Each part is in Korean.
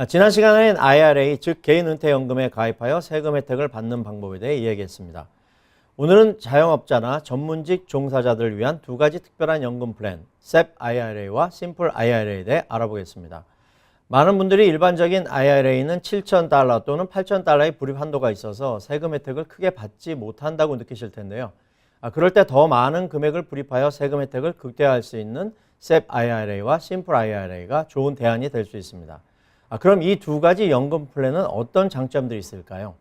아, 지난 시간에는 IRA, 즉 개인 은퇴연금에 가입하여 세금 혜택을 받는 방법에 대해 이야기했습니다. 오늘은 자영업자나 전문직 종사자들을 위한 두 가지 특별한 연금 플랜, SEP IRA와 Simple IRA에 대해 알아보겠습니다. 많은 분들이 일반적인 IRA는 7,000달러 또는 8,000달러의 불입 한도가 있어서 세금 혜택을 크게 받지 못한다고 느끼실 텐데요. 아, 그럴 때 더 많은 금액을 불입하여 세금 혜택을 극대화할 수 있는 SEP IRA와 Simple IRA가 좋은 대안이 될 수 있습니다. 아, 그럼 이 두 가지 연금 플랜은 어떤 장점들이 있을까요?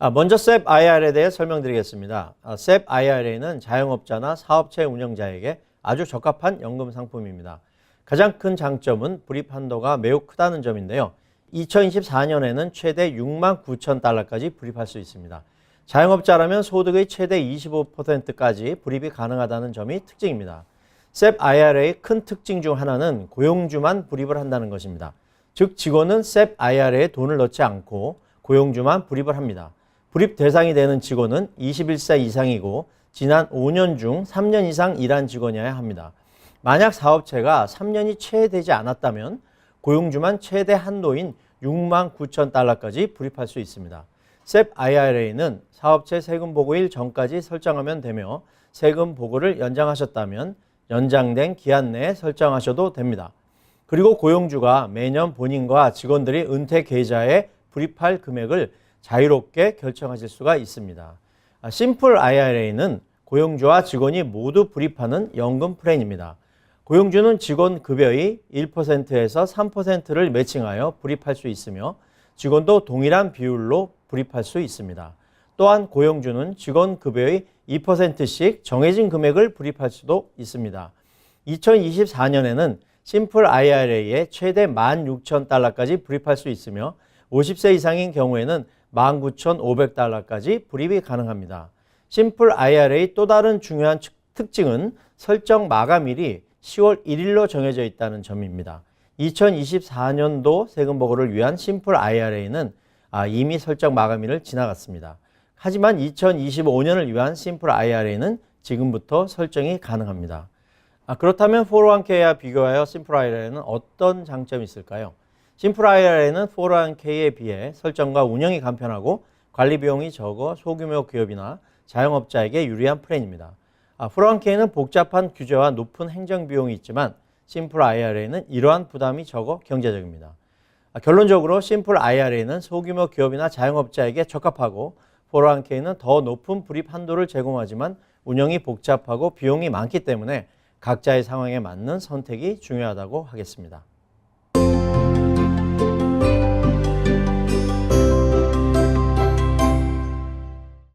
아, 먼저 SEP IRA에 대해 설명드리겠습니다. 아, SEP IRA는 자영업자나 사업체 운영자에게 아주 적합한 연금 상품입니다. 가장 큰 장점은 불입 한도가 매우 크다는 점인데요. 2024년에는 최대 6만 9천 달러까지 불입할 수 있습니다. 자영업자라면 소득의 최대 25%까지 불입이 가능하다는 점이 특징입니다. SEP IRA의 큰 특징 중 하나는 고용주만 불입을 한다는 것입니다. 즉 직원은 SEP IRA에 돈을 넣지 않고 고용주만 불입을 합니다. 불입 대상이 되는 직원은 21세 이상이고 지난 5년 중 3년 이상 일한 직원이어야 합니다. 만약 사업체가 3년이 채 되지 않았다면 고용주만 최대 한도인 6만 9천 달러까지 불입할 수 있습니다. SEP IRA는 사업체 세금 보고일 전까지 설정하면 되며 세금 보고를 연장하셨다면 연장된 기한 내에 설정하셔도 됩니다. 그리고 고용주가 매년 본인과 직원들이 은퇴 계좌에 불입할 금액을 자유롭게 결정하실 수가 있습니다. 아, 심플 IRA는 고용주와 직원이 모두 불입하는 연금 플랜입니다. 고용주는 직원 급여의 1%에서 3%를 매칭하여 불입할 수 있으며 직원도 동일한 비율로 불입할 수 있습니다. 또한 고용주는 직원 급여의 2%씩 정해진 금액을 불입할 수도 있습니다. 2024년에는 심플 IRA에 최대 16,000달러까지 불입할 수 있으며 50세 이상인 경우에는 19,500달러까지 불입이 가능합니다. 심플 IRA 또 다른 중요한 특징은 설정 마감일이 10월 1일로 정해져 있다는 점입니다. 2024년도 세금 보고를 위한 심플 IRA는 아, 이미 설정 마감일을 지나갔습니다. 하지만 2025년을 위한 심플 IRA는 지금부터 설정이 가능합니다. 아, 그렇다면 401k와 비교하여 심플 IRA는 어떤 장점이 있을까요? 심플 IRA는 401k에 비해 설정과 운영이 간편하고 관리 비용이 적어 소규모 기업이나 자영업자에게 유리한 플랜입니다. 아, 401k는 복잡한 규제와 높은 행정 비용이 있지만 심플 IRA는 이러한 부담이 적어 경제적입니다. 아, 결론적으로 심플 IRA는 소규모 기업이나 자영업자에게 적합하고 401k는 더 높은 불입 한도를 제공하지만 운영이 복잡하고 비용이 많기 때문에 각자의 상황에 맞는 선택이 중요하다고 하겠습니다.